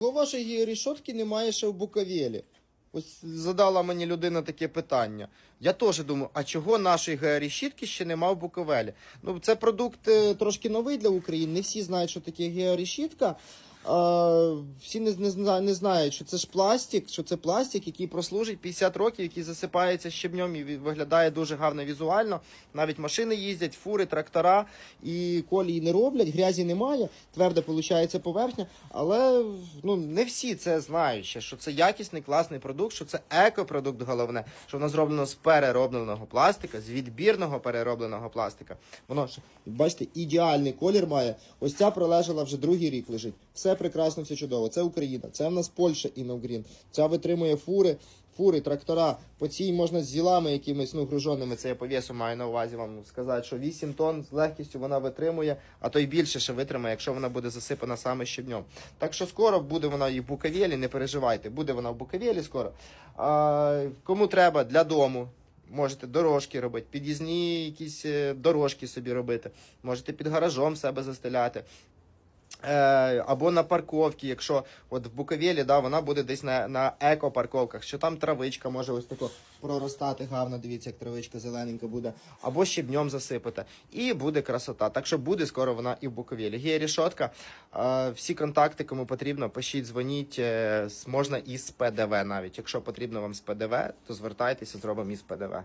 Вашої рішотки немає ще в Буковелі? Ось задала мені людина таке питання. Я теж думаю, а чого нашої георішітки ще нема в Буковелі? Ну, це продукт е, трошки новий для України. Не всі знають, що таке георішітка. Всі не, не, не знають, що це ж пластик, що це пластик, який прослужить 50 років, який засипається щебнем і виглядає дуже гарно візуально. Навіть машини їздять, фури, трактора і колії не роблять, грязі немає, тверда виходить поверхня. Але ну не всі це знають ще, що це якісний класний продукт, що це екопродукт, головне, що воно зроблено з переробленого пластика, з відбірного переробленого пластика. Воно ж, бачите, ідеальний колір має. Ось ця пролежала вже другий рік лежить. Все прекрасно, все чудово. Це Україна, це в нас Польща Інновгрін. Ця витримує фури. Фури, трактора, по цій можна з зілами якимись ну груженими, це я по весу маю на увазі вам сказати, що 8 тонн з легкістю вона витримує, а то й більше ще витримає, якщо вона буде засипана саме щебнем. Так що скоро буде вона і в Буковелі, не переживайте, буде вона в Буковелі скоро. А, кому треба для дому. Можете дорожки робити, під'їзні якісь е, дорожки собі робити, можете під гаражом себе застеляти. Е, або на парковці, якщо от в Буковелі, да, вона буде десь на, на екопарковках, що там травичка може ось тако проростати гарно, дивіться, як травичка зелененька буде, або щебнем засипати. І буде красота. Так що буде скоро вона і в Буковелі. Є рішотка. Е, всі контакти, кому потрібно, пишіть, дзвоніть. Е, можна і з ПДВ навіть. Якщо потрібно вам з ПДВ, то звертайтеся, зробимо із ПДВ.